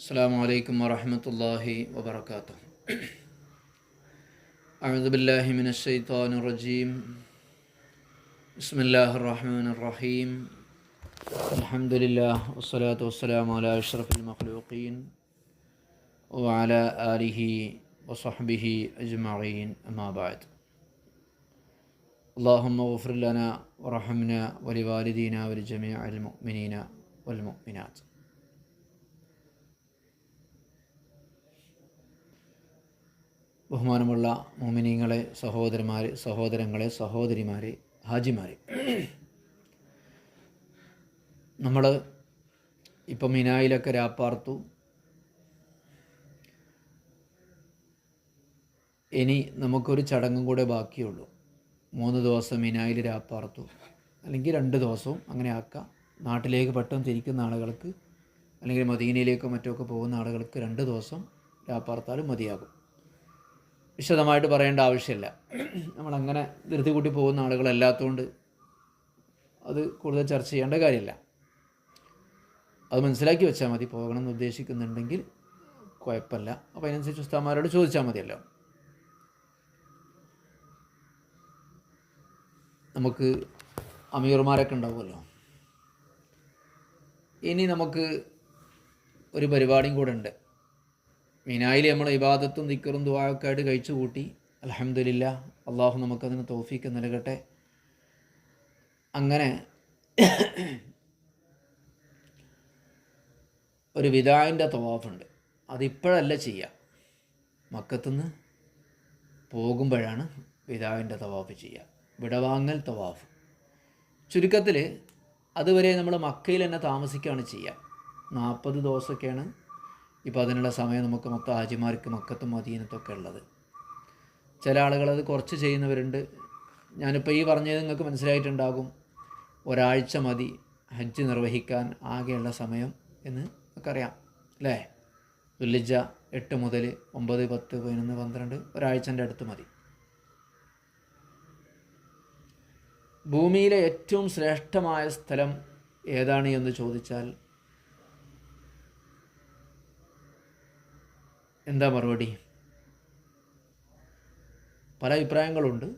السلام عليكم ورحمة الله وبركاته. أعوذ بالله من الشيطان الرجيم. بسم الله الرحمن الرحيم. الحمد لله والصلاة والسلام على أشرف المخلوقين وعلى آله وصحبه أجمعين. أما بعد. اللهم اغفر لنا ورحمنا ولوالدينا ولجميع المؤمنين والمؤمنات. ബഹുമാനമുള്ള മോമിനിങ്ങളെ സഹോദരന്മാരെ സഹോദരങ്ങളെ സഹോദരിമാരെ ഹാജിമാരെ. നമ്മൾ ഇപ്പം മിനായിലൊക്കെ രാപ്പാർത്തു. ഇനി നമുക്കൊരു ചടങ്ങും കൂടെ ബാക്കിയുള്ളൂ. മൂന്ന് ദിവസം മിനായിൽ രാപ്പാർത്തു. അല്ലെങ്കിൽ രണ്ട് ദിവസവും അങ്ങനെ ആക്കാം. നാട്ടിലേക്ക് പെട്ടെന്ന് തിരിക്കുന്ന ആളുകൾക്ക് അല്ലെങ്കിൽ മദീനയിലേക്കോ മറ്റോ ഒക്കെ പോകുന്ന ആളുകൾക്ക് രണ്ട് ദിവസം രാപ്പാർത്താലും മതിയാകും. വിശദമായിട്ട് പറയേണ്ട ആവശ്യമില്ല. നമ്മളങ്ങനെ ധൃതി കൂട്ടി പോകുന്ന ആളുകളല്ലാത്തതുകൊണ്ട് അത് കൂടുതൽ ചർച്ച ചെയ്യേണ്ട കാര്യമില്ല. അത് മനസ്സിലാക്കി വെച്ചാൽ മതി. പോകണം എന്ന് ഉദ്ദേശിക്കുന്നുണ്ടെങ്കിൽ കുഴപ്പമില്ല. അപ്പോൾ അതിനനുസരിച്ച് ഉസ്താമാരോട് ചോദിച്ചാൽ മതിയല്ലോ. നമുക്ക് അമീർമാരൊക്കെ ഉണ്ടാവുമല്ലോ. ഇനി നമുക്ക് ഒരു പരിപാടിയും കൂടെ ഉണ്ട്. മീനായിൽ നമ്മൾ ഇബാദത്തും നിക്കറും ദുവായൊക്കെ കഴിച്ചു കൂട്ടി. അലഹമില്ല അള്ളാഹു നമുക്കതിന് തോഫീക്ക് നൽകട്ടെ. അങ്ങനെ ഒരു വിദായന്റെ തവാഫുണ്ട്. അതിപ്പോഴല്ല ചെയ്യുക മക്കത്തുനിന്ന് പോകുമ്പോഴാണ് വിദാവിന്റെ തവാഫ് ചെയ്യുക വിടവാങ്ങൽ തവാഫ്. ചുരുക്കത്തിൽ അതുവരെ നമ്മൾ മക്കയിൽ തന്നെ താമസിക്കുകയാണ് ചെയ്യുക നാൽപ്പത് ദിവസമൊക്കെയാണ് ഇപ്പോൾ അതിനുള്ള സമയം നമുക്ക് മൊത്തം ഹാജിമാർക്ക് മക്കത്തും മദീനത്തൊക്കെ ഉള്ളത്. ചില ആളുകളത് കുറച്ച് ചെയ്യുന്നവരുണ്ട്. ഞാനിപ്പോൾ ഈ പറഞ്ഞത് നിങ്ങൾക്ക് മനസ്സിലായിട്ടുണ്ടാകും. ഒരാഴ്ച മതി ഹജ്ജ് നിർവഹിക്കാൻ ആകെയുള്ള സമയം എന്ന് നമുക്കറിയാം അല്ലേ? ദുല്ലിജ എട്ട് മുതൽ ഒമ്പത് പത്ത് പതിനൊന്ന് പന്ത്രണ്ട് ഒരാഴ്ചന്റെ അടുത്ത് മതി. ഭൂമിയിലെ ഏറ്റവും ശ്രേഷ്ഠമായ സ്ഥലം ഏതാണ് എന്ന് ചോദിച്ചാൽ എന്താ മറുപടി? പല അഭിപ്രായങ്ങളുണ്ട്.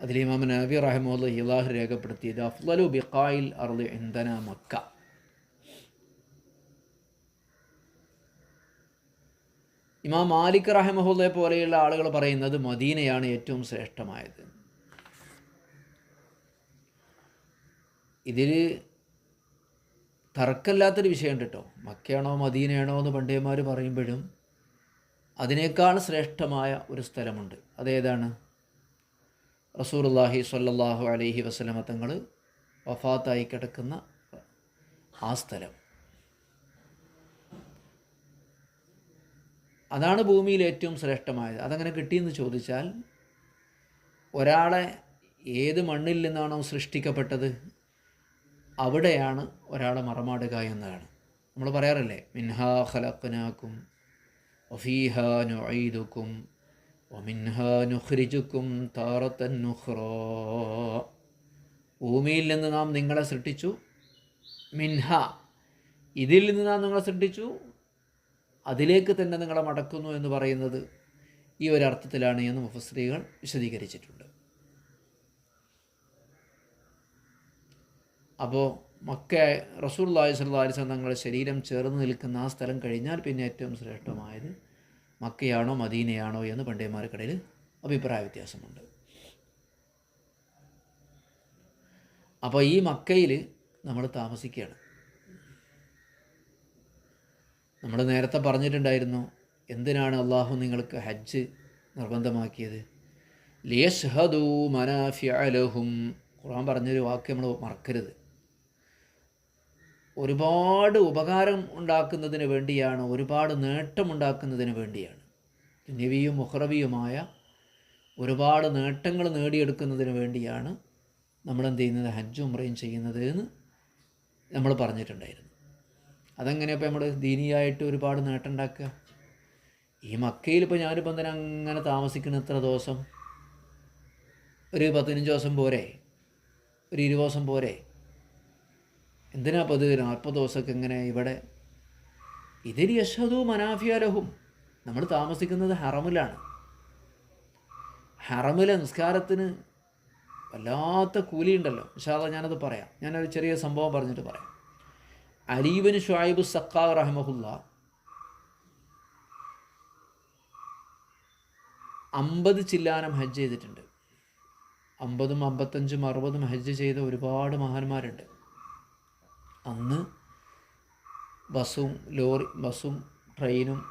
അതിൽ ഇമാം നബി റഹമുല്ല ഇലാഹ് രേഖപ്പെടുത്തിയത് അഫ്ലലു ബിഖായിൽ അർദ് എന്തന മക്ക. ഇമാം മാലിക് റഹമുല്ലയെ പോലെയുള്ള ആളുകൾ പറയുന്നത് മദീനയാണ് ഏറ്റവും ശ്രേഷ്ഠമായത്. ഇതിൽ തർക്കമില്ലാത്തൊരു വിഷയമുണ്ട് കേട്ടോ. മക്കയാണോ മദീനയാണോ എന്ന് പണ്ഡിതന്മാർ പറയുമ്പോഴും അതിനേക്കാൾ ശ്രേഷ്ഠമായ ഒരു സ്ഥലമുണ്ട്. അതേതാണ്? റസൂർല്ലാഹി സല്ലാഹു അലൈഹി വസ്ലമ തങ്ങൾ വഫാത്തായി കിടക്കുന്ന ആ സ്ഥലം. അതാണ് ഭൂമിയിൽ ഏറ്റവും ശ്രേഷ്ഠമായത്. അതങ്ങനെ കിട്ടിയെന്ന് ചോദിച്ചാൽ ഒരാളെ ഏത് മണ്ണിൽ നിന്നാണോ സൃഷ്ടിക്കപ്പെട്ടത് അവിടെയാണ് ഒരാളെ മറമാടുക എന്നതാണ്. നമ്മൾ പറയാറില്ലേ മിൻഹാ ഖലഖനാക്കും വഫീഹ نعيدكم ومنها نخرجكم تارة أخرى. ഭൂമിയിൽ നിന്ന് നാം നിങ്ങളെ സൃഷ്ടിച്ചു. മിൻഹ ഇതിൽ നിന്ന് നാം നിങ്ങളെ സൃഷ്ടിച്ചു. അതിലേക്ക് തന്നെ നിങ്ങളെ മടക്കുന്നു എന്ന് പറയുന്നത് ഈ ഒരർത്ഥത്തിലാണ് എന്ന് മുഫസ്ത്രീകൾ വിശദീകരിച്ചിട്ടുണ്ട്. അപ്പോൾ മക്ക റസൂൽ അള്ളാഹി സ്വല്ലാസ് തങ്ങളുടെ ശരീരം ചേർന്ന് നിൽക്കുന്ന ആ സ്ഥലം കഴിഞ്ഞാൽ പിന്നെ ഏറ്റവും ശ്രേഷ്ഠമായത് മക്കയാണോ മദീനയാണോ എന്ന് പണ്ഡിതന്മാർക്കിടയിൽ അഭിപ്രായ വ്യത്യാസമുണ്ട്. അപ്പോൾ ഈ മക്കയിൽ നമ്മൾ താമസിക്കുകയാണ്. നമ്മൾ നേരത്തെ പറഞ്ഞിട്ടുണ്ടായിരുന്നു എന്തിനാണ് അള്ളാഹു നിങ്ങൾക്ക് ഹജ്ജ് നിർബന്ധമാക്കിയത്? ലിയഷ്ഹദു മനാഫിഅലഹും ഖുർആൻ പറഞ്ഞൊരു വാക്ക് നമ്മൾ മറക്കരുത്. ഒരുപാട് ഉപകാരം ഉണ്ടാക്കുന്നതിന് വേണ്ടിയാണ് ഒരുപാട് നേട്ടമുണ്ടാക്കുന്നതിന് വേണ്ടിയാണ്. നിവിയും മുഹറവിയുമായ ഒരുപാട് നേട്ടങ്ങൾ നേടിയെടുക്കുന്നതിന് വേണ്ടിയാണ് നമ്മൾ എന്ത് ചെയ്യുന്നത്? ഹജ്ജും ഉമ്രയും ചെയ്യുന്നത് എന്ന് നമ്മൾ പറഞ്ഞിട്ടുണ്ടായിരുന്നു. അതെങ്ങനെ ഇപ്പോൾ നമ്മൾ ദീനിയായിട്ട് ഒരുപാട് നേട്ടം ഉണ്ടാക്കുക ഈ മക്കയിൽ ഇപ്പോൾ ഞാനിപ്പോൾ എന്തിനാ അങ്ങനെ താമസിക്കുന്ന എത്ര ദിവസം ഒരു പതിനഞ്ച് ദിവസം പോരെ ഒരു ഇരുപത് ദിവസം പോരെ എന്തിനാ പത് നാൽപ്പത് ദിവസമൊക്കെ എങ്ങനെ ഇവിടെ? ഇതിൽ യശതു മനാഫിയലഹും നമ്മൾ താമസിക്കുന്നത് ഹറമിലാണ്. ഹറമിലെ നിസ്കാരത്തിന് വല്ലാത്ത കൂലിയുണ്ടല്ലോ. ഇഷാദ ഞാനത് പറയാം. ഞാനൊരു ചെറിയ സംഭവം പറഞ്ഞിട്ട് പറയാം. അലീബിന് ഷായിബ് സക്കാ റഹ്മഹുല്ല അമ്പത് ചില്ലാനം ഹജ്ജ് ചെയ്തിട്ടുണ്ട്. അമ്പതും അമ്പത്തഞ്ചും അറുപതും ഹജ്ജ് ചെയ്ത ഒരുപാട് മഹാന്മാരുണ്ട്. അന്ന് ബസ്സും ലോറി ബസ്സും ട്രെയിനും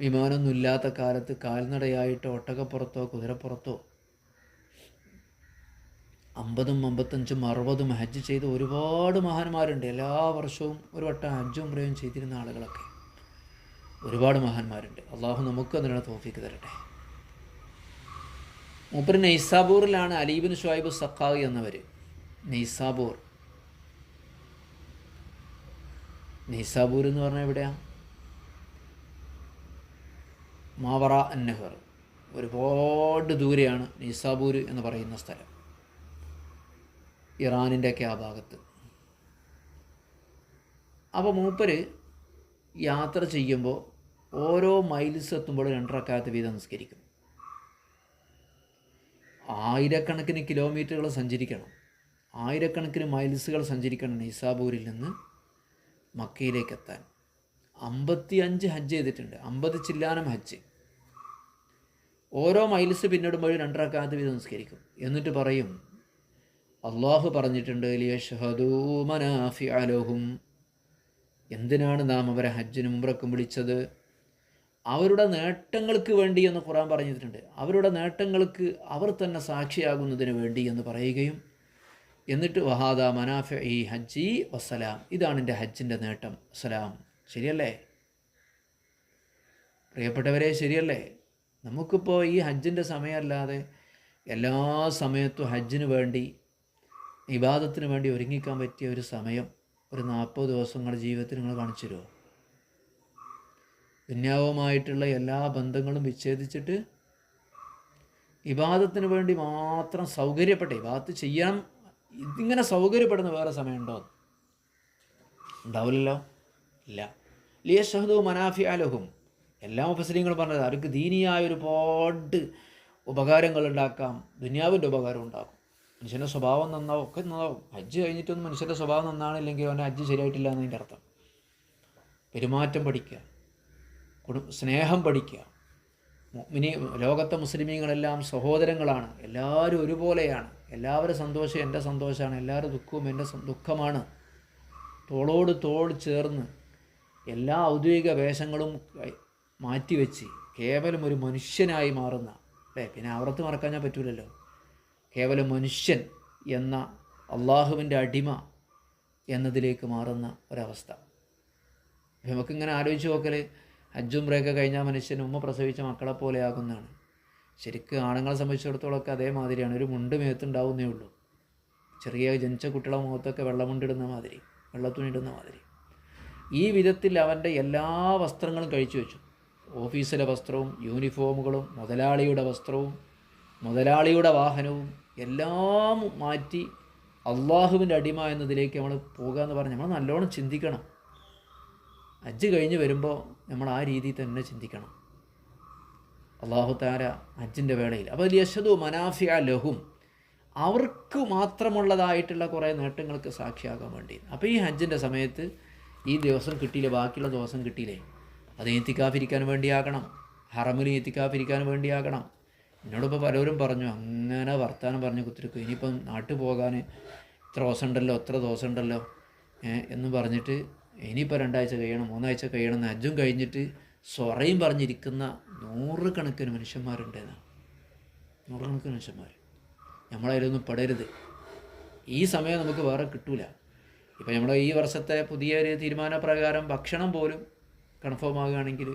വിമാനമൊന്നും ഇല്ലാത്ത കാലത്ത് കാൽനടയായിട്ട് ഒട്ടകപ്പുറത്തോ കുതിരപ്പുറത്തോ അമ്പതും അമ്പത്തഞ്ചും അറുപതും ഹജ്ജ് ചെയ്ത ഒരുപാട് മഹാന്മാരുണ്ട്. എല്ലാ വർഷവും ഒരു വട്ടം ഹജ്ജും ഉംറയും ചെയ്തിരുന്ന ആളുകളൊക്കെ. ഒരുപാട് മഹാന്മാരുണ്ട്. അള്ളാഹു നമുക്ക് അതിനുള്ള തോഫിക്ക് തരട്ടെ. മൂപ്പര് നെയ്സാബൂറിലാണ് അലീബിൻ ഷുഹൈബ് സഖാവ് എന്നവർ നെയ്സാബൂർ. നെയ്സാബൂർ എന്ന് പറഞ്ഞാൽ എവിടെയാണ് മാവറ അന്നഹർ ഒരുപാട് ദൂരെയാണ് നിസാബൂർ എന്ന് പറയുന്ന സ്ഥലം. ഇറാനിന്റെയൊക്കെ ആ ഭാഗത്ത്. അപ്പോൾ മൂപ്പര് യാത്ര ചെയ്യുമ്പോൾ ഓരോ മൈൽസ് എത്തുമ്പോൾ രണ്ടരക്കാലത്ത് വീതം നിസ്കരിക്കും. ആയിരക്കണക്കിന് കിലോമീറ്ററുകൾ സഞ്ചരിക്കണം. ആയിരക്കണക്കിന് മൈൽസുകൾ സഞ്ചരിക്കണം നിസാബൂരിൽ നിന്ന്. മക്കയിലേക്ക് എത്താൻ അമ്പത്തി അഞ്ച് ഹജ്ജ് ചെയ്തിട്ടുണ്ട്. അമ്പത് ചില്ലാനം ഹജ്ജ്. ഓരോ മൈൽസ് പിന്നിടുമ്പോഴും രണ്ടരക്കാലത്ത് വീതം നിസ്കരിക്കും. എന്നിട്ട് പറയും അള്ളാഹു പറഞ്ഞിട്ടുണ്ട് ലിയഷ്ഹദൂ മനാഫി അലോഹും എന്തിനാണ് നാം അവരെ ഹജ്ജിനും ഉംറക്കും വിളിച്ചത്? അവരുടെ നേട്ടങ്ങൾക്ക് വേണ്ടി എന്ന് ഖുറാൻ പറഞ്ഞിട്ടുണ്ട്. അവരുടെ നേട്ടങ്ങൾക്ക് അവർ തന്നെ സാക്ഷിയാകുന്നതിന് വേണ്ടി എന്ന് പറയുകയും എന്നിട്ട് വഹാദ മനാഫ ഈ ഹജ്ജി വസ്സലാം. ഇതാണ് എന്റെ ഹജ്ജിന്റെ നേട്ടം. സലാം ശരിയല്ലേ? പ്രിയപ്പെട്ടവരെ ശരിയല്ലേ? നമുക്കിപ്പോൾ ഈ ഹജ്ജിന്റെ സമയമല്ലാതെ എല്ലാ സമയത്തും ഹജ്ജിന് വേണ്ടി ഇബാദത്തിന് വേണ്ടി ഒരുങ്ങിക്കാൻ പറ്റിയ ഒരു സമയം ഒരു നാൽപ്പത് ദിവസം നിങ്ങളുടെ ജീവിതത്തിൽ നിങ്ങൾ കാണിച്ചു തരുമോ? ദുന്യാവുമായിട്ടുള്ള എല്ലാ ബന്ധങ്ങളും വിച്ഛേദിച്ചിട്ട് ഇബാദത്തിന് വേണ്ടി മാത്രം സൗകര്യപ്പെട്ട ഇബാദത്ത് ചെയ്യാൻ ഇതിങ്ങനെ സൗകര്യപ്പെടുന്ന വേറെ സമയമുണ്ടോ? ഉണ്ടാവില്ലല്ലോ. ഇല്ല. ലിയ ഷഹദു മനാഫി അലഹും എല്ലാ ഉപസരിങ്ങളും പറഞ്ഞത് അവർക്ക് ദീനിയായ ഒരുപാട് ഉപകാരങ്ങൾ ഉണ്ടാക്കാം ദുനിയാവിന്റെ ഉപകാരം ഉണ്ടാക്കും. മനുഷ്യന്റെ സ്വഭാവം നന്നാവും. ഒക്കെ നന്നാവും. ഹജ്ജ് കഴിഞ്ഞിട്ടൊന്നും മനുഷ്യന്റെ സ്വഭാവം നന്നാണില്ലെങ്കിൽ അവനെ ഹജ്ജ് ശരിയായിട്ടില്ല എന്നതിന്റെ അർത്ഥം. പെരുമാറ്റം പഠിക്കുക. കുടു സ്നേഹം പഠിക്കുക. മിനി ലോകത്തെ മുസ്ലിമീങ്ങളെല്ലാം സഹോദരങ്ങളാണ്. എല്ലാവരും ഒരുപോലെയാണ്. എല്ലാവരും സന്തോഷം എന്റെ സന്തോഷമാണ്. എല്ലാവരും ദുഃഖവും എന്റെ ദുഃഖമാണ്. തോളോട് തോൾ ചേർന്ന് എല്ലാ ഔദ്യോഗിക വേഷങ്ങളും മാറ്റിവെച്ച് കേവലം ഒരു മനുഷ്യനായി മാറുന്ന അല്ലേ? പിന്നെ അവർത്ത് മറക്കാൻ പറ്റൂലല്ലോ. കേവലം മനുഷ്യൻ എന്ന അള്ളാഹുവിന്റെ അടിമ എന്നതിലേക്ക് മാറുന്ന ഒരവസ്ഥ. നമുക്കിങ്ങനെ ആലോചിച്ച് നോക്കൽ ഹജ്ജും ബ്രേക്ക് കഴിഞ്ഞാൽ മനുഷ്യൻ ഉമ്മ പ്രസവിച്ച മക്കളെ പോലെ ആകുന്നതാണ്. ശരിക്കും ആണുങ്ങളെ സംബന്ധിച്ചിടത്തോളമൊക്കെ അതേമാതിരിയാണ്. ഒരു മുണ്ട് മേത്തുണ്ടാവുന്നേ ഉള്ളൂ. ചെറിയ ജനിച്ച കുട്ടികളെ മുഖത്തൊക്കെ വെള്ളമുണ്ടിടുന്ന മാതിരി വെള്ളത്തുണിടുന്ന മാതിരി. ഈ വിധത്തിൽ അവന്റെ എല്ലാ വസ്ത്രങ്ങളും കഴിച്ചു വെച്ചു. ഓഫീസിലെ വസ്ത്രവും യൂണിഫോമുകളും മുതലാളിയുടെ വസ്ത്രവും മുതലാളിയുടെ വാഹനവും എല്ലാം മാറ്റി അള്ളാഹുവിന്റെ അടിമ എന്നതിലേക്ക് നമ്മൾ പോകുക എന്ന് പറഞ്ഞ് നമ്മൾ നല്ലോണം ചിന്തിക്കണം. ഹജ്ജ് കഴിഞ്ഞ് വരുമ്പോൾ നമ്മൾ ആ രീതിയിൽ തന്നെ ചിന്തിക്കണം. അള്ളാഹു താര ഹജ്ജിന്റെ വേളയിൽ. അപ്പോൾ യശദു മനാഫിയ ലഹും അവർക്ക് മാത്രമുള്ളതായിട്ടുള്ള കുറേ നേട്ടങ്ങൾക്ക് സാക്ഷിയാകാൻ വേണ്ടി. അപ്പോൾ ഈ ഹജ്ജിന്റെ സമയത്ത് ഈ ദിവസം കിട്ടിയില്ല ബാക്കിയുള്ള ദിവസം കിട്ടിയില്ലേ? അത് എത്തിക്കാഫിരിക്കാൻ വേണ്ടിയാകണം ഹറമിൽ എത്തിക്കാഫിരിക്കാൻ വേണ്ടിയാകണം. എന്നോടിപ്പോൾ പലരും പറഞ്ഞു അങ്ങനെ വർത്താനം പറഞ്ഞു കുത്തിരിക്കും. ഇനിയിപ്പം നാട്ടിൽ പോകാൻ ഇത്ര ദിവസം ഉണ്ടല്ലോ എത്ര ദിവസം ഉണ്ടല്ലോ എന്ന് പറഞ്ഞിട്ട് ഇനിയിപ്പോൾ രണ്ടാഴ്ച കഴിയണം മൂന്നാഴ്ച കഴിയണം എന്ന് ഹജ്ജും കഴിഞ്ഞിട്ട് സൊറയും പറഞ്ഞിരിക്കുന്ന നൂറുകണക്കിന് മനുഷ്യന്മാരുണ്ട് എന്നാണ് നൂറുകണക്കിന് മനുഷ്യന്മാർ നമ്മളതിലൊന്നും പെടരുത്. ഈ സമയം നമുക്ക് വേറെ കിട്ടൂല. ഇപ്പം നമ്മൾ ഈ വർഷത്തെ പുതിയ പുതിയൊരു തീരുമാനപ്രകാരം ഭക്ഷണം പോലും കൺഫേം ആകുകയാണെങ്കിൽ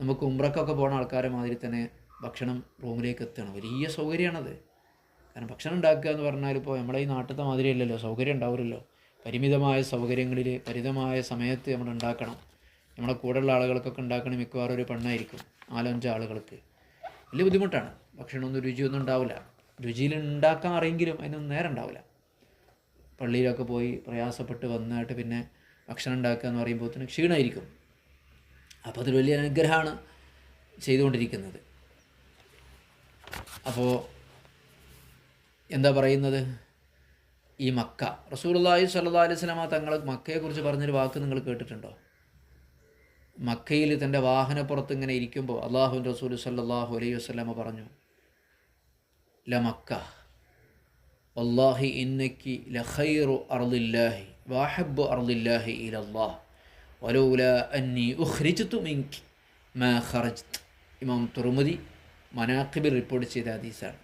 നമുക്ക് ഉമ്രക്കൊക്കെ പോണ ആൾക്കാരെ മാതിരി തന്നെ ഭക്ഷണം റൂമിലേക്ക് എത്തണം വലിയ സൗകര്യമാണത്. കാരണം ഭക്ഷണം ഉണ്ടാക്കുക എന്ന് പറഞ്ഞാൽ ഇപ്പോൾ നമ്മളെ ഈ നാട്ടിലത്തെ മാതിരി അല്ലല്ലോ സൗകര്യം ഉണ്ടാവില്ലല്ലോ പരിമിതമായ സൗകര്യങ്ങളിൽ പരിതമായ സമയത്ത് നമ്മൾ ഉണ്ടാക്കണം. നമ്മളെ കൂടെയുള്ള ആളുകൾക്കൊക്കെ ഉണ്ടാക്കണ മിക്കവാറും ഒരു പെണ്ണായിരിക്കും നാലഞ്ച് ആളുകൾക്ക്. വലിയ ബുദ്ധിമുട്ടാണ്. ഭക്ഷണമൊന്നും രുചിയൊന്നും ഉണ്ടാവില്ല. രുചിയിൽ ഉണ്ടാക്കാൻ അറിയെങ്കിലും അതിനൊന്നും നേരം ഉണ്ടാവില്ല. പള്ളിയിലൊക്കെ പോയി പ്രയാസപ്പെട്ട് വന്നിട്ട് പിന്നെ ഭക്ഷണം ഉണ്ടാക്കുക എന്ന് പറയുമ്പോഴത്തേന് ക്ഷീണമായിരിക്കും അപ്പോൾ അതൊരു വലിയ അനുഗ്രഹമാണ് ചെയ്തുകൊണ്ടിരിക്കുന്നത്. അപ്പോൾ എന്താ പറയുന്നത്? ഈ മക്ക. റസൂലുള്ളാഹി സ്വല്ലല്ലാഹി അലൈഹി സ്വലാമ തങ്ങൾ മക്കയെക്കുറിച്ച് പറഞ്ഞൊരു വാക്ക് നിങ്ങൾ കേട്ടിട്ടുണ്ടോ? മക്കയിൽ തന്റെ വാഹനപ്പുറത്ത് ഇങ്ങനെ ഇരിക്കുമ്പോൾ അള്ളാഹു റസൂൽ സല്ലാഹു അലൈഹി വസ്ലാമ പറഞ്ഞു ല മക്ക. വല്ലാഹി ഇന്നക്കി ലഖൈറു അർദില്ലാഹി വാഹബ്ബു അർദില്ലാഹി ഇലല്ലാഹ്. വലൗല അന്നി ഉഖ്രിജ്തു മിൻകി മാ ഖറജ്ത് ഇമാം തുറമുദി മനാഖിബിൽ റിപ്പോർട്ട് ചെയ്ത ഹദീസാണ്.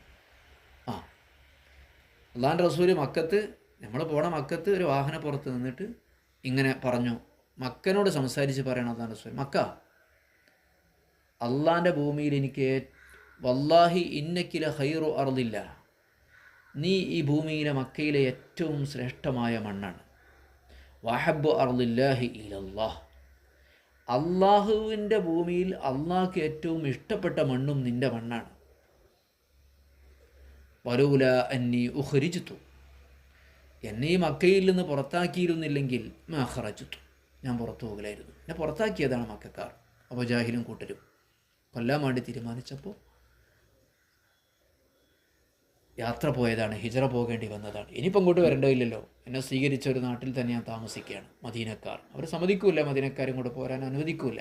അള്ളാഹാന്റെ റസൂൽ മക്കത്ത് നമ്മൾ പോണ മക്കത്ത് ഒരു വാഹന പുറത്ത് നിന്നിട്ട് ഇങ്ങനെ പറഞ്ഞു. മക്കനോട് സംസാരിച്ച് പറയണം അള്ളാൻ റസൂൽ മക്ക അള്ളാന്റെ ഭൂമിയിൽ എനിക്ക് വല്ലാഹി ഇന്നക്കില ഹൈറു അറുതില്ല നീ ഈ ഭൂമിയിലെ മക്കയിലെ ഏറ്റവും ശ്രേഷ്ഠമായ മണ്ണാണ്. വാഹബ് അറുദില്ലാഹി ഇലല്ലാഹ്. അള്ളാഹുവിന്റെ ഭൂമിയിൽ അള്ളാഹ്ക്ക് ഏറ്റവും ഇഷ്ടപ്പെട്ട മണ്ണും നിന്റെ മണ്ണാണ്. വരൂല അന്നി ഉഹരിജിത്തു എന്നെ ഈ മക്കയിൽ നിന്ന് പുറത്താക്കിയിരുന്നില്ലെങ്കിൽ മഹറജിത്തു ഞാൻ പുറത്തു പോകലായിരുന്നു. എന്നെ പുറത്താക്കിയതാണ് മക്കാർ. അപ്പോൾ ജാഹിലും കൂട്ടരും. കൊല്ലാൻ വേണ്ടി തീരുമാനിച്ചപ്പോൾ യാത്ര പോയതാണ്. ഹിജറ പോകേണ്ടി വന്നതാണ്. ഇനിയിപ്പം ഇങ്ങോട്ട് വരേണ്ടതില്ലല്ലോ എന്നെ സ്വീകരിച്ച ഒരു നാട്ടിൽ തന്നെ ഞാൻ താമസിക്കുകയാണ്. മദീനക്കാർ. അവർ സമ്മതിക്കൂല മദീനക്കാരും കൂടെ പോരാൻ അനുവദിക്കൂല.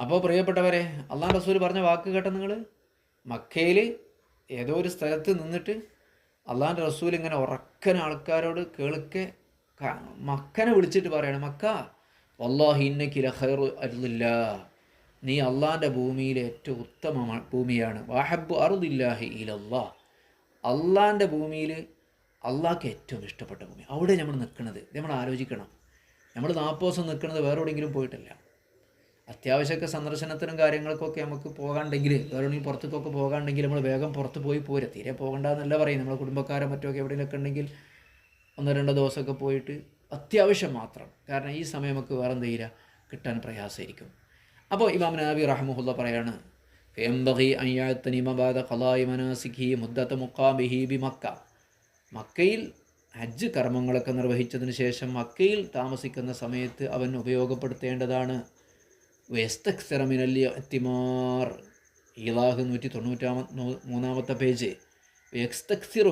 അപ്പോൾ പ്രിയപ്പെട്ടവരെ അള്ളാഹ് റസൂൽ പറഞ്ഞ വാക്ക് കേട്ട നിങ്ങൾ മക്കയിൽ ഏതോ ഒരു സ്ഥലത്ത് നിന്നിട്ട് അള്ളാഹിന്റെ റസൂൽ ഇങ്ങനെ ഉറക്കൻ ആൾക്കാരോട് കേൾക്കെ മക്കനെ വിളിച്ചിട്ട് പറയണം മക്ക അരുദില്ല നീ അള്ളാഹിന്റെ ഭൂമിയിലെ ഏറ്റവും ഉത്തമ ഭൂമിയാണ്. വാഹബ് അറുദില്ലാഹി ഇലല്ലാ. അള്ളാഹിന്റെ ഭൂമിയിൽ അള്ളാഹ്ക്ക് ഏറ്റവും ഇഷ്ടപ്പെട്ട ഭൂമി. അവിടെ നമ്മൾ നിൽക്കുന്നത് നമ്മൾ ആലോചിക്കണം. നമ്മൾ നാൽപ്പത് ദിവസം നിൽക്കുന്നത് വേറെ എവിടെയെങ്കിലും പോയിട്ടല്ല. അത്യാവശ്യമൊക്കെ സന്ദർശനത്തിനും കാര്യങ്ങൾക്കൊക്കെ നമുക്ക് പോകാണ്ടെങ്കിൽ വേറെ പുറത്തേക്കൊക്കെ പോകാണ്ടെങ്കിൽ നമ്മൾ വേഗം പുറത്ത് പോയി പോരാ തീരെ പോകണ്ടെന്നല്ല പറയും നമ്മളെ കുടുംബക്കാരെ മറ്റൊക്കെ എവിടെയെങ്കിലൊക്കെ ഉണ്ടെങ്കിൽ ഒന്നോ രണ്ടോ ദിവസമൊക്കെ പോയിട്ട് അത്യാവശ്യം മാത്രം. കാരണം ഈ സമയം നമുക്ക് വേറെ എന്തെയ്യില്ല കിട്ടാൻ പ്രയാസമായിരിക്കും. അപ്പോൾ ഇമാം നബി റഹ്മുല്ല പറയാണ് ബി മക്ക. മക്കയിൽ ഹജ്ജ് കർമ്മങ്ങളൊക്കെ നിർവഹിച്ചതിന് ശേഷം മക്കയിൽ താമസിക്കുന്ന സമയത്ത് അവൻ ഉപയോഗപ്പെടുത്തേണ്ടതാണ്. വെസ്തക്സറമിനല്ലി എത്തിമാർ. ഈലാഹ് നൂറ്റി തൊണ്ണൂറ്റാമ മൂന്നാമത്തെ പേജ് എക്സ്തക്സിറു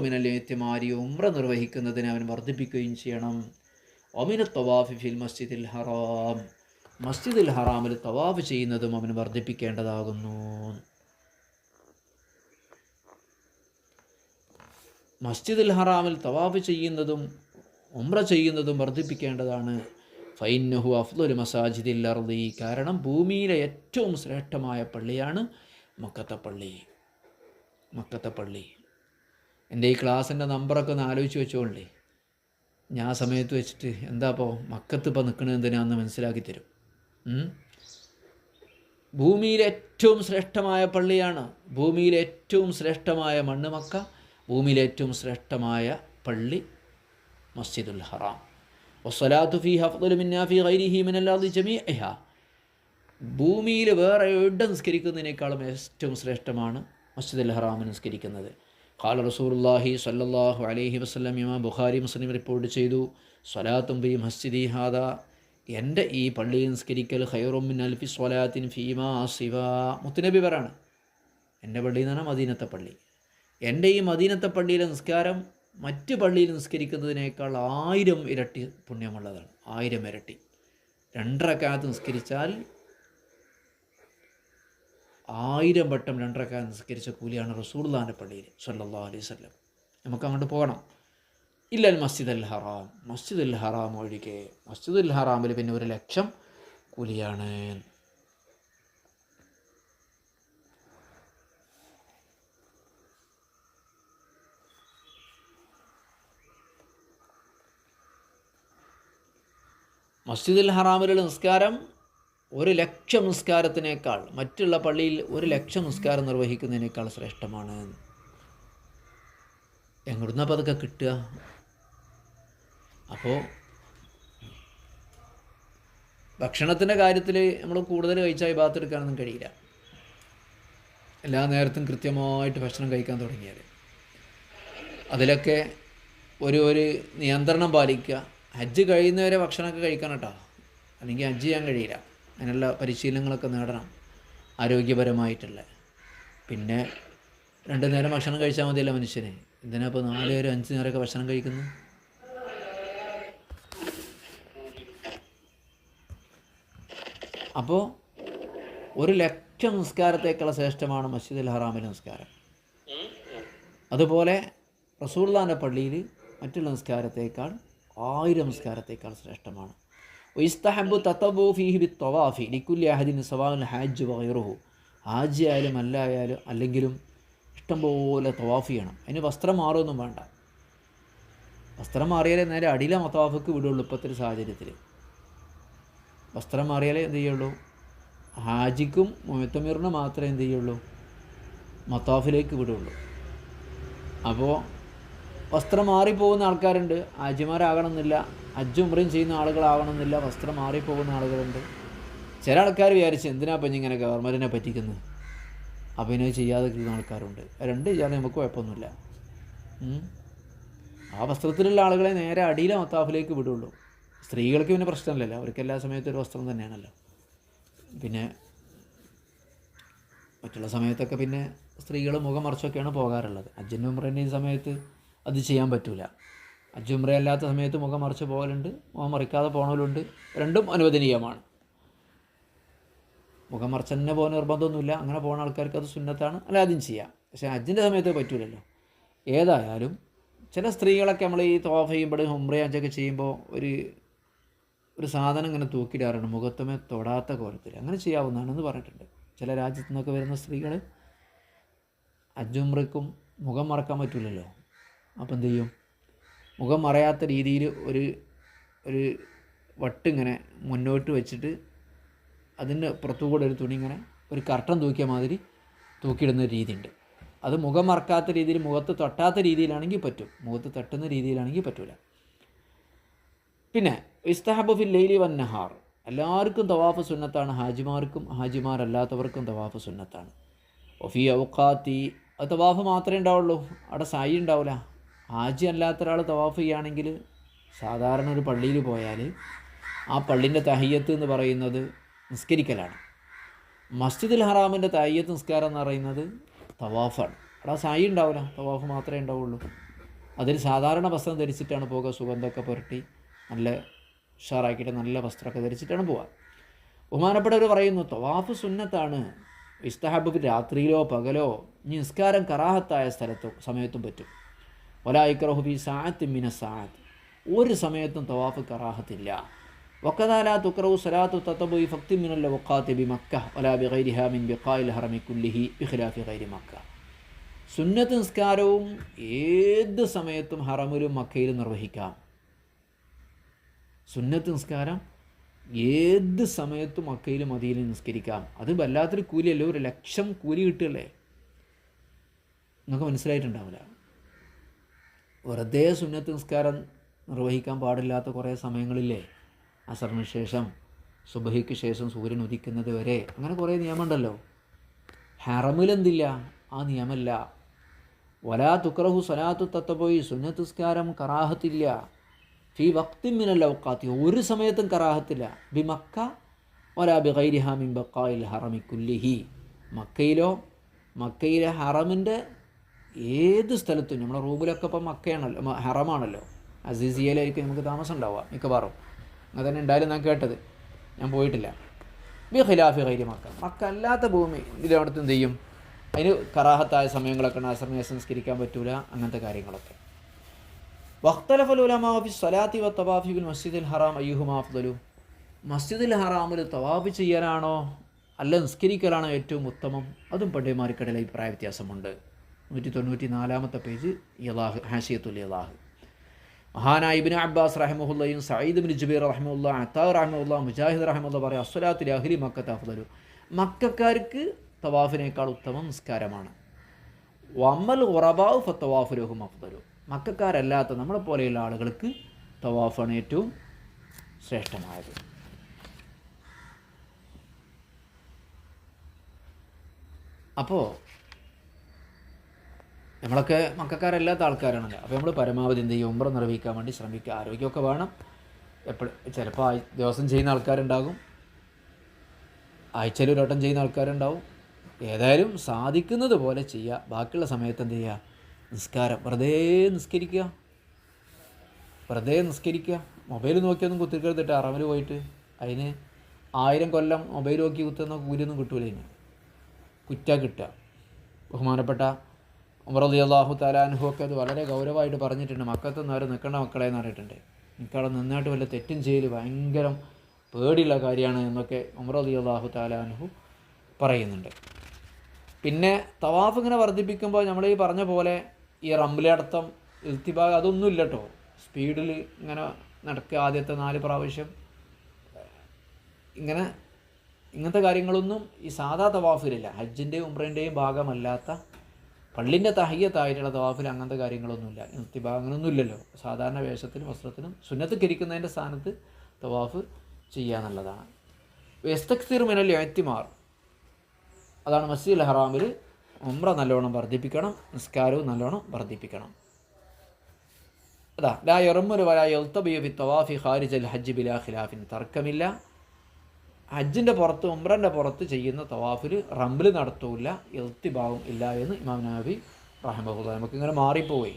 ഉമ്ര നിർവഹിക്കുന്നതിന് അവൻ വർദ്ധിപ്പിക്കുകയും ചെയ്യണം. ഒമിന തവാഫി ഫിൽ മസ്ജിദിൽ ഹറാം. മസ്ജിദിൽ ഹറാമിൽ തവാഫ് ചെയ്യുന്നതും അവൻ വർദ്ധിപ്പിക്കേണ്ടതാകുന്നു. മസ്ജിദിൽ ഹറാമിൽ തവാഫ് ചെയ്യുന്നതും ഉംറ ചെയ്യുന്നതും വർദ്ധിപ്പിക്കേണ്ടതാണ്. ഫൈനഹു അഫ്ദുൽ മസാജിദിൽ അർദി കാരണം ഭൂമിയിലെ ഏറ്റവും ശ്രേഷ്ഠമായ പള്ളിയാണ് മക്കത്തെ പള്ളി. മക്കത്തെ പള്ളി. എന്റെ ഈ ക്ലാസ്സിന്റെ നമ്പറൊക്കെ ഒന്ന് ആലോചിച്ച് വെച്ചോളേ. ഞാൻ ആ സമയത്ത് വെച്ചിട്ട് എന്താ അപ്പോൾ മക്കത്ത് ഇപ്പോൾ നിൽക്കണത് എന്തിനാന്ന് മനസ്സിലാക്കി തരും? ഭൂമിയിലെ ഏറ്റവും ശ്രേഷ്ഠമായ പള്ളിയാണ്. ഭൂമിയിലെ ഏറ്റവും ശ്രേഷ്ഠമായ മണ്ണ് മക്ക. ഭൂമിയിലെ ഏറ്റവും ശ്രേഷ്ഠമായ പള്ളി മസ്ജിദുൽ ഹറാം. വസ്സലാത്തു ഫി ഹഫ്ദുൽ മിന്നാ ഫി ഗൈരിഹി മിനല്ലാദി ജമീഅഹ ഭൂമിയിൽ വേറെ എവിടെ നിസ്കരിക്കുന്നതിനേക്കാളും ഏറ്റവും ശ്രേഷ്ഠമാണ് മസ്ജിദുൽ ഹറാമിൽ നിസ്കരിക്കുന്നത്. ഖാല റസൂലുള്ളാഹി സ്വല്ലല്ലാഹു അലൈഹി വസല്ലം ഇമാം ബുഖാരി മുസ്ലിം റിപ്പോർട്ട് ചെയ്തു സ്വലാത്തും ബി മസ്ജിദി ഹാദ. എന്റെ ഈ പള്ളിയിൽ നിസ്കരിക്കൽ ഖൈറും മിൻ അൽഫി സ്വലാത്തിൻ ഫീമാ സിവ. മുത്തുനബി പറയാണ് എന്റെ പള്ളി എന്ന് പറഞ്ഞാൽ മദീനത്തെ പള്ളി. എന്റെ ഈ മദീനത്തെ പള്ളിയിലെ നിസ്കാരം മറ്റ് പള്ളിയിൽ നിസ്കരിക്കുന്നതിനേക്കാൾ ആയിരം ഇരട്ടി പുണ്യമുള്ളതാണ്. ആയിരം ഇരട്ടി. രണ്ടരക്കാലത്ത് നിസ്കരിച്ചാൽ ആയിരം വട്ടം രണ്ടരക്കാലം നിസ്കരിച്ച കൂലിയാണ് റസൂർദാന്റെ പള്ളിയിൽ സല്ലാ അലൈഹി വസല്ലം. നമുക്ക് അങ്ങോട്ട് പോകണം. ഇല്ല മസ്ജിദ് അൽ ഹറാം. മസ്ജിദ് അൽ ഹറാം ഒഴികെ മസ്ജിദ് അൽ ഹറാമിൽ പിന്നെ ഒരു ലക്ഷം കൂലിയാണ്. മസ്ജിദുൽ ഹറാമിലുള്ള നിസ്കാരം ഒരു ലക്ഷം നിസ്കാരത്തിനേക്കാൾ മറ്റുള്ള പള്ളിയിൽ ഒരു ലക്ഷം നിസ്കാരം നിർവഹിക്കുന്നതിനേക്കാൾ ശ്രേഷ്ഠമാണ്. എങ്ങോട്ടുന്ന പതുക്കെ കിട്ടുക? അപ്പോൾ ഭക്ഷണത്തിന്റെ കാര്യത്തിൽ നമ്മൾ കൂടുതൽ കഴിച്ചാൽ ഭാഗത്ത് എടുക്കാനൊന്നും കഴിയില്ല. എല്ലാ നേരത്തും കൃത്യമായിട്ട് ഭക്ഷണം കഴിക്കാൻ തുടങ്ങിയാൽ അതിലൊക്കെ ഒരു ഒരു നിയന്ത്രണം പാലിക്കുക. ഹജ്ജ് കഴിയുന്നവരെ ഭക്ഷണമൊക്കെ കഴിക്കണം കേട്ടോ. അല്ലെങ്കിൽ ഹജ്ജ് ചെയ്യാൻ കഴിയില്ല. അതിനുള്ള പരിശീലനങ്ങളൊക്കെ നേടണം. ആരോഗ്യപരമായിട്ടുള്ള. പിന്നെ രണ്ട് നേരം ഭക്ഷണം കഴിച്ചാൽ മതിയല്ലോ മനുഷ്യന്. എന്തിനാ ഇപ്പോൾ നാല് നേരം അഞ്ച് നേരമൊക്കെ ഭക്ഷണം കഴിക്കുന്നു അപ്പോൾ ഒരു ലക്ഷം നിസ്കാരത്തേക്കുള്ള ശ്രേഷ്ഠമാണ് മസ്ജിദുൽ ഹറാമിലെ നിസ്കാരം. അതുപോലെ റസൂള്ളാന്റെ പള്ളിയിൽ മറ്റുള്ള നിസ്കാരത്തേക്കാൾ ആയിരം നമസ്കാരത്തേക്കാൾ ശ്രേഷ്ഠമാണ്. ഇസ്തഹബു തത്തബു ഫീഹി ബി തവാഫി ലിക്കുല്ലി അഹദിൻ സവാൻ ഹാജ് വൈറുഹു ഹാജ് ആയാലും അല്ല ആയാലും അല്ലെങ്കിലും ഇഷ്ടംപോലെ തവാഫ് ചെയ്യണം അതിന് വസ്ത്രം മാറുമൊന്നും വേണ്ട. വസ്ത്രം മാറിയാലേ നേരെ അടിയിലെ മത്താഫക്ക് വിടുള്ളൂ ഇപ്പോഴത്തെ സാഹചര്യത്തിൽ വസ്ത്രം മാറിയാലേ എന്ത് ചെയ്യുള്ളൂ? ഹാജിക്കും മുഴത്തമീറിനും മാത്രമേ എന്ത് ചെയ്യുള്ളൂ? മത്താഫിലേക്ക് വിടുള്ളൂ. അപ്പോൾ വസ്ത്രം മാറിപ്പോകുന്ന ആൾക്കാരുണ്ട്. അജിമാരാകണമെന്നില്ല. ഉമ്രയും ചെയ്യുന്ന ആളുകളാകണമെന്നില്ല. വസ്ത്രം മാറിപ്പോകുന്ന ആളുകളുണ്ട്. ചില ആൾക്കാർ വിചാരിച്ച് എന്തിനാ പഞ്ഞി ഇങ്ങനെ ഗവർമെന്റിനെ പറ്റിക്കുന്നത്? അഭിനയം ചെയ്യാതെ കിട്ടുന്ന ആൾക്കാരുണ്ട്. രണ്ട് ചെയ്യാതെ നമുക്ക് കുഴപ്പമൊന്നുമില്ല. ആ വസ്ത്രത്തിലുള്ള ആളുകളെ നേരെ അടിയിലെ മത്താഫിലേക്ക് വിടുള്ളൂ. സ്ത്രീകൾക്ക് പിന്നെ പ്രശ്നമില്ലല്ലോ. അവർക്ക് എല്ലാ സമയത്തും ഒരു വസ്ത്രം തന്നെയാണല്ലോ. പിന്നെ മറ്റുള്ള സമയത്തൊക്കെ പിന്നെ സ്ത്രീകൾ മുഖം മറച്ചൊക്കെയാണ് പോകാറുള്ളത്. അജ്ജൻ ഉമ്രന്റെ സമയത്ത് അത് ചെയ്യാൻ പറ്റൂല. അജുമ്ര അല്ലാത്ത സമയത്ത് മുഖം മറിച്ച് പോകലുണ്ട്. മുഖം മറിക്കാതെ പോകണമല്ലുണ്ട് രണ്ടും അനുവദനീയമാണ്. മുഖം മറിച്ച് തന്നെ പോകാൻ നിർബന്ധമൊന്നുമില്ല. അങ്ങനെ പോകുന്ന ആൾക്കാർക്ക് അത് സുന്നത്താണ്. അല്ല അതും ചെയ്യാം. പക്ഷേ അജിന്റെ സമയത്ത് പറ്റൂലല്ലോ. ഏതായാലും ചില സ്ത്രീകളൊക്കെ നമ്മൾ ഈ തോഫ ചെയ്യുമ്പോൾ ഹുംറ അഞ്ചൊക്കെ ചെയ്യുമ്പോൾ ഒരു ഒരു സാധനം ഇങ്ങനെ തൂക്കിയിടാറുണ്ട് മുഖത്തുമേ തൊടാത്ത കോലത്തിൽ അങ്ങനെ ചെയ്യാവുന്നതാണെന്ന് പറഞ്ഞിട്ടുണ്ട്. ചില രാജ്യത്തു നിന്നൊക്കെ വരുന്ന സ്ത്രീകൾ അജുമ്രക്കും മുഖം മറക്കാൻ പറ്റില്ലല്ലോ അപ്പോൾ എന്ത് ചെയ്യും? മുഖം മറയാത്ത രീതിയിൽ ഒരു ഒരു വട്ടിങ്ങനെ മുന്നോട്ട് വെച്ചിട്ട് അതിന്റെ പുറത്തുകൂടെ ഒരു തുണി ഇങ്ങനെ ഒരു കർട്ടൻ തൂക്കിയ മാതിരി തൂക്കിയിടുന്ന ഒരു രീതിയുണ്ട്. അത് മുഖം മറക്കാത്ത രീതിയിൽ മുഖത്ത് തൊട്ടാത്ത രീതിയിലാണെങ്കിൽ പറ്റും. മുഖത്ത് തട്ടുന്ന രീതിയിലാണെങ്കിൽ പറ്റൂല. പിന്നെ ഇസ്തഹബു ഫിൽ ലൈലി വൻ നഹാർ. എല്ലാവർക്കും തവാഫ് സുന്നത്താണ്. ഹാജിമാർക്കും ഹാജിമാരല്ലാത്തവർക്കും തവാഫ് സുന്നത്താണ്. ഒഫി ഔഖാത്തി അത് തവാഫ് മാത്രമേ ഉണ്ടാവുള്ളൂ. അവിടെ സായി ഉണ്ടാവില്ല. ഹാജി അല്ലാത്ത ഒരാൾ തവാഫ് ചെയ്യുകയാണെങ്കിൽ സാധാരണ ഒരു പള്ളിയിൽ പോയാൽ ആ പള്ളിന്റെ തഹയ്യത്ത് എന്ന് പറയുന്നത് നിസ്കരിക്കലാണ്. മസ്ജിദുൽ ഹറാമിന്റെ തയ്യത്ത് നിസ്കാരം എന്ന് പറയുന്നത് തവാഫാണ്. അവിടെ സായി ഉണ്ടാവില്ല? തവാഫ് മാത്രമേ ഉണ്ടാവുള്ളൂ. അതിൽ സാധാരണ വസ്ത്രം ധരിച്ചിട്ടാണ് പോകുക സുഗന്ധമൊക്കെ പുരട്ടി നല്ല ഉഷാറാക്കിയിട്ട് നല്ല വസ്ത്രമൊക്കെ ധരിച്ചിട്ടാണ് പോവുക. ബഹുമാനപ്പെട്ടവർ പറയുന്നു തവാഫ് സുന്നത്താണ്. ഇസ്തഹാബ് രാത്രിയിലോ പകലോ നിസ്കാരം കറാഹത്തായ സ്ഥലത്തും സമയത്തും പറ്റും. ഒലായിക്കറഹുബി സാത്ത് മിന സാത്ത് ഒരു സമയത്തും തവാഫ് കറാഹത്തില്ല. വക്കതാല തുക്രവു സലാത്തു തത്തബുയി ഫക്തി മിനല്ല വക്കാത്തി ബി മക്ക വലാ ബി ഗൈരിഹ മിൻ ബിഖായിൽ ഹറമി കുല്ലിഹി ബിഖിലാഫി ഗൈരി മക്ക. സുന്നത്ത് നിസ്കാരവും ഏത് സമയത്തും ഹറമിലും മക്കയിലും നിർവഹിക്കാം. സുന്നത്ത് നിസ്കാരം ഏത് സമയത്തും മക്കയിലും മതിയിലും നിസ്കരിക്കാം. അത് വല്ലാത്തൊരു കൂലിയല്ലേ? ഒരു ലക്ഷം കൂലി കിട്ടുകയല്ലേ? നിങ്ങൾക്ക് മനസ്സിലായിട്ടുണ്ടാവില്ല. വെറുതെ സുന്നത്ത് നിസ്കാരം നിർവഹിക്കാൻ പാടില്ലാത്ത കുറേ സമയങ്ങളില്ലേ? അസറിന് ശേഷം സുബഹിക്ക് ശേഷം സൂര്യൻ ഉദിക്കുന്നത് വരെ. അങ്ങനെ കുറേ നിയമമുണ്ടല്ലോ. ഹറമിലെന്തില്ല? ആ നിയമമല്ല വലാ തുക്രഹു സലാത്തു തത്തപോയി സുന്നത്ത് നിസ്കാരം കറാഹത്തില്ല. ഫി വക്തിമിനല്ല ഒക്കാത്തി ഒരു സമയത്തും കറാഹത്തില്ല. ബി മക്ക വലാ ബി ഗൈരിഹാമിൻ ബക്കായിൽ ഹറമി കുല്ലിഹി. മക്കയിലോ മക്കയിലെ ഹറമിന്റെ ഏത് സ്ഥലത്തും നമ്മുടെ റൂമിലൊക്കെ ഇപ്പം മക്കയാണല്ലോ ഹറമാണല്ലോ. അസീസിയയിലായിരിക്കും നമുക്ക് താമസം ഉണ്ടാവുക മിക്കവാറും. അങ്ങനെ തന്നെ ഉണ്ടായാലും ഞാൻ കേട്ടത്. ഞാൻ പോയിട്ടില്ല. ബി ഖിലാഫി ഗൈരി മക്ക. മക്ക അല്ലാത്ത ഭൂമി ഇതിലവിടുത്തെ എന്ത് ചെയ്യും? അതിന് കറാഹത്തായ സമയങ്ങളൊക്കെ ഉണ്ട്. സംസ്കരിക്കാൻ പറ്റൂല അങ്ങനത്തെ കാര്യങ്ങളൊക്കെ. വഖ്തലഫൽ സലാത്തി വ തവാഫി ബിൽ മസ്ജിദുൽ ഹറാം അയ്യുഹുമാഫ്ദലു മസ്ജിദുൽ ഹറാമിൽ തവാഫ് ചെയ്യാനാണോ അല്ല നിസ്കരിക്കലാണോ ഏറ്റവും ഉത്തമം? അതും പണ്ഡിമാർക്കിടയിൽ അഭിപ്രായ വ്യത്യാസമുണ്ട്. നൂറ്റി തൊണ്ണൂറ്റി നാലാമത്തെ പേജ് യലാഹ് ഹാഷിയത്തുൽ യലാഹ് മഹാനായ ഇബ്നു അബ്ബാസ് റഹ്മുല്ലയും സയ്യിദ് ബിൻ ജുബൈർ റഹ്മുല്ല അത്താ റഹ്മുല്ല മുജാഹിദ് റഹ്മുല്ല പറയും അസ്വലാത്തിൽ അഹ്ലി മക്കത്ത് അഫ്ദലു. മക്കാർക്ക് തവാഫിനേക്കാൾ ഉത്തമ നിസ്കാരമാണ്. വമ്മൽ ഉറബാവ് ഫത്തവാഫ് രോഹും അഫ്ദലു. മക്കാരല്ലാത്ത നമ്മളെ പോലെയുള്ള ആളുകൾക്ക് തവാഫാണ് ഏറ്റവും ശ്രേഷ്ഠമായത്. അപ്പോൾ നമ്മളൊക്കെ മക്കാരല്ലാത്ത ആൾക്കാരാണല്ലോ. അപ്പോൾ നമ്മൾ പരമാവധി എന്ത് ചെയ്യും? ഉമ്ര നിർവഹിക്കാൻ വേണ്ടി ശ്രമിക്കുക. ആരോഗ്യമൊക്കെ വേണം. എപ്പോഴും ചിലപ്പോൾ ദിവസം ചെയ്യുന്ന ആൾക്കാരുണ്ടാകും. ആഴ്ചയിൽ ഒരു ചെയ്യുന്ന ആൾക്കാരുണ്ടാവും. ഏതായാലും സാധിക്കുന്നത് പോലെ ചെയ്യുക. ബാക്കിയുള്ള സമയത്ത് എന്ത് ചെയ്യുക? നിസ്കാരം. വെറുതെ നിസ്കരിക്കുക. വെറുതെ നിസ്കരിക്കുക. മൊബൈൽ നോക്കിയൊന്നും കുത്തിക്കെടുത്തിട്ട് അറവിൽ പോയിട്ട് അതിന് ആയിരം കൊല്ലം മൊബൈൽ നോക്കി കുത്തുന്ന കൂലിയൊന്നും കിട്ടൂല കുറ്റ കിട്ടുക. ബഹുമാനപ്പെട്ട ഉമറലി അള്ളാഹു താലാനുഹു ഒക്കെ അത് വളരെ ഗൗരവമായിട്ട് പറഞ്ഞിട്ടുണ്ട്. മക്കത്ത് നിന്ന് അവർ നിൽക്കേണ്ട മക്കളെ എന്ന് പറഞ്ഞിട്ടുണ്ട്. എനിക്കവിടെ നിന്നായിട്ട് വല്ല തെറ്റും ചെയ്യൽ ഭയങ്കരം പേടിയുള്ള കാര്യമാണ് എന്നൊക്കെ ഉമർ അലി അള്ളാഹു താലാനുഹു പറയുന്നുണ്ട്. പിന്നെ തവാഫ് ഇങ്ങനെ വർദ്ധിപ്പിക്കുമ്പോൾ നമ്മൾ ഈ പറഞ്ഞ പോലെ ഈ റംബിലടത്തം ഇൽത്തിബാഗ് അതൊന്നും ഇല്ല കേട്ടോ സ്പീഡിൽ ഇങ്ങനെ നടക്കുക ആദ്യത്തെ നാല് പ്രാവശ്യം. ഇങ്ങനെ ഇങ്ങനത്തെ കാര്യങ്ങളൊന്നും ഈ സാധാ തവാഫിലില്ല. ഹജ്ജിന്റെയും ഉമ്രന്റെയും ഭാഗമല്ലാത്ത പള്ളിന്റെ തഹയ്യത്തായിട്ടുള്ള തവാഫിൽ അങ്ങനത്തെ കാര്യങ്ങളൊന്നുമില്ല. അങ്ങനെയൊന്നും ഇല്ലല്ലോ സാധാരണ വേഷത്തിനും വസ്ത്രത്തിനും സുന്നത്ത് കരിക്കുന്നതിന്റെ സ്ഥാനത്ത് തവാഫ് ചെയ്യുക എന്നുള്ളതാണ്. മിനൽ എത്തിമാർ അതാണ് മസ്ജിദ് ഹറാമിൽ ഉംറ നല്ലോണം വർദ്ധിപ്പിക്കണം നിസ്കാരവും നല്ലോണം വർദ്ധിപ്പിക്കണം. അതാ ലാ യറമ്മുൽ വലാ യൽതബിയു ബി തവാഫി ഖാരിജ് അൽ ഹജ്ജ് ബിലാ ഖിലാഫിൻ. തർക്കമില്ല. ഹജ്ജിന്റെ പുറത്ത് ഉംറന്റെ പുറത്ത് ചെയ്യുന്ന തവാഫിൽ റംബിൽ നടത്തൂല എൽത്തിഭാവം ഇല്ല എന്ന് ഇമാം നബി റഹ്മഹുല്ല നമുക്കിങ്ങനെ മാറിപ്പോയി.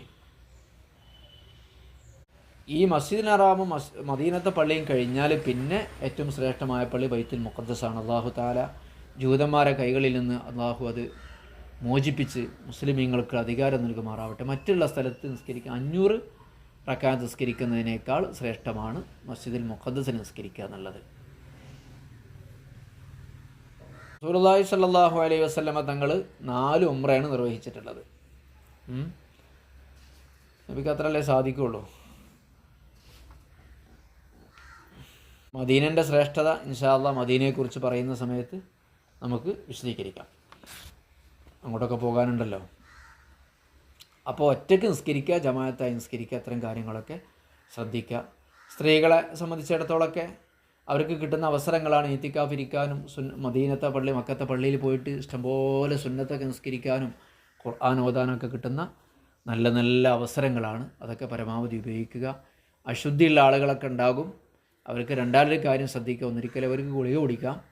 ഈ മസ്ജിദ് ഹറാമും മസ് മദീനത്തെ പള്ളിയും കഴിഞ്ഞാൽ പിന്നെ ഏറ്റവും ശ്രേഷ്ഠമായ പള്ളി ബൈത്തുൽ മുഖദ്സാണ് അള്ളാഹു താല ജൂതന്മാരെ കൈകളിൽ നിന്ന് അള്ളാഹു അത് മോചിപ്പിച്ച് മുസ്ലിമീങ്ങൾക്ക് അധികാരം നൽകുമാറാവട്ടെ. മറ്റുള്ള സ്ഥലത്ത് നിസ്കരിക്കുക അഞ്ഞൂറ് റക്കാൻ നിസ്കരിക്കുന്നതിനേക്കാൾ ശ്രേഷ്ഠമാണ് മസ്ജിദിൽ മുഖദ്സ് നിസ്കരിക്കുക എന്നുള്ളത്. സൂറുല്ലാഹി സല്ലാഹു അലൈഹി വസ്ലമ തങ്ങൾ നാല് ഉമ്രയാണ് നിർവഹിച്ചിട്ടുള്ളത്. നബിക്ക് അത്രല്ലേ സാധിക്കുള്ളൂ? മദീനന്റെ ശ്രേഷ്ഠത ഇൻഷാല്ല മദീനയെക്കുറിച്ച് പറയുന്ന സമയത്ത് നമുക്ക് വിശദീകരിക്കാം. അങ്ങോട്ടൊക്കെ പോകാനുണ്ടല്ലോ. അപ്പോൾ ഒറ്റയ്ക്ക് നിസ്കരിക്കുക ജമാഅത്തായി നിസ്കരിക്കുക അത്തരം കാര്യങ്ങളൊക്കെ ശ്രദ്ധിക്കുക. സ്ത്രീകളെ സംബന്ധിച്ചിടത്തോളമൊക്കെ അവർക്ക് കിട്ടുന്ന അവസരങ്ങളാണ് എത്തിക്കാഫിരിക്കാനും സുൻ മദീനത്തെ പള്ളി മക്കത്തെ പള്ളിയിൽ പോയിട്ട് ഇഷ്ടംപോലെ സുന്നത്തൊക്കെ നിസ്കരിക്കാനും ഖുർആൻ ഓതാനൊക്കെ കിട്ടുന്ന നല്ല നല്ല അവസരങ്ങളാണ്. അതൊക്കെ പരമാവധി ഉപയോഗിക്കുക. അശുദ്ധിയുള്ള ആളുകളൊക്കെ ഉണ്ടാകും. അവർക്ക് രണ്ടാമതൊരു കാര്യം ശ്രദ്ധിക്കുക. ഒന്നിരിക്കലും അവർക്ക് ഗുളിക കുടിക്കാം.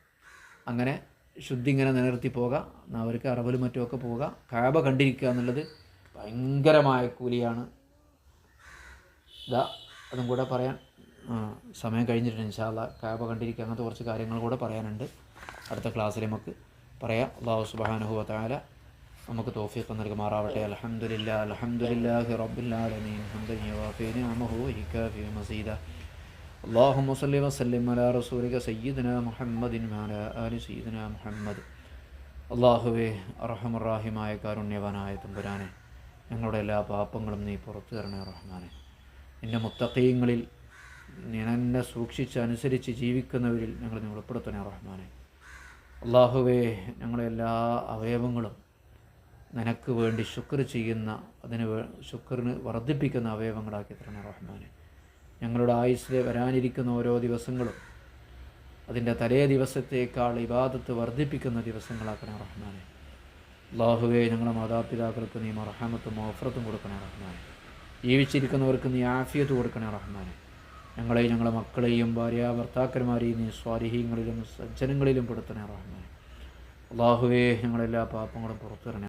അങ്ങനെ ശുദ്ധി ഇങ്ങനെ നിലനിർത്തി പോകാം. അവർക്ക് അറബിലും മറ്റുമൊക്കെ പോവുക കാബ കണ്ടിരിക്കുക എന്നുള്ളത് ഭയങ്കരമായ കൂലിയാണ്. ഇതാ അതും കൂടെ പറയാൻ സമയം കഴിഞ്ഞിട്ടുണ്ട് ഇൻഷാല്ല കാബ കണ്ടിരിക്കുക അങ്ങനത്തെ കുറച്ച് കാര്യങ്ങൾ കൂടെ പറയാനുണ്ട് അടുത്ത ക്ലാസ്സിൽ നമുക്ക് പറയാം അള്ളാഹു സുബാനുഹു താല നമുക്ക് തോഫീഖ് നൽകുമാറാവട്ടെ അലഹമുല്ല അലഹമുല്ലാഹി റബ്ബുല്ലാലമീൻ ഹംദൻ യവാഫി നിഅമഹു വഹിക്കാഫി മസീദ اللهم صل وسلم على رسولك سيدنا محمد وعلى آل سيدنا محمد അള്ളാഹുവേ അറഹമുറാഹിമായ കാരുണ്യവാനായ തമ്പുരാനെ ഞങ്ങളുടെ എല്ലാ പാപങ്ങളും നീ പുറത്തു തരണേ റഹ്മാനെ നിൻ്റെ മുത്തക്കീങ്ങളിൽ നീ എന്നെ സൂക്ഷിച്ച് അനുസരിച്ച് ജീവിക്കുന്നവരിൽ ഞങ്ങൾ നീ ഉൾപ്പെടുത്തണേ റഹ്മാനെ. അള്ളാഹുവേ ഞങ്ങളെ എല്ലാ അവയവങ്ങളും നിനക്ക് വേണ്ടി ശുക്ർ ചെയ്യുന്ന അതിന് ശുക്രിന് വർദ്ധിപ്പിക്കുന്ന അവയവങ്ങളാക്കി തരണേ റഹ്മാനെ. ഞങ്ങളുടെ ആയുസ്സിലെ വരാനിരിക്കുന്ന ഓരോ ദിവസങ്ങളും അതിന്റെ തലേ ദിവസത്തേക്കാൾ ഇബാദത്ത് വർദ്ധിപ്പിക്കുന്ന ദിവസങ്ങളാക്കണേ റഹ്മാനെ. അള്ളാഹുവേ ഞങ്ങളുടെ മാതാപിതാക്കൾക്ക് നീ മറഹാമത്തും ഓഫറത്തും കൊടുക്കണേ റഹ്മാനെ. ജീവിച്ചിരിക്കുന്നവർക്ക് നീ ആഫിയത്ത് കൊടുക്കണേ റഹ്മാനെ. ഞങ്ങളെയും ഞങ്ങളുടെ മക്കളെയും ഭാര്യ ഭർത്താക്കന്മാരെയും നീ സ്വാരിഹ്യങ്ങളിലും സജ്ജനങ്ങളിലും പെടുത്തണേ റഹ്മാൻ അള്ളാഹുവേ ഞങ്ങളെല്ലാ പാപങ്ങളും പുറത്തു തരണേ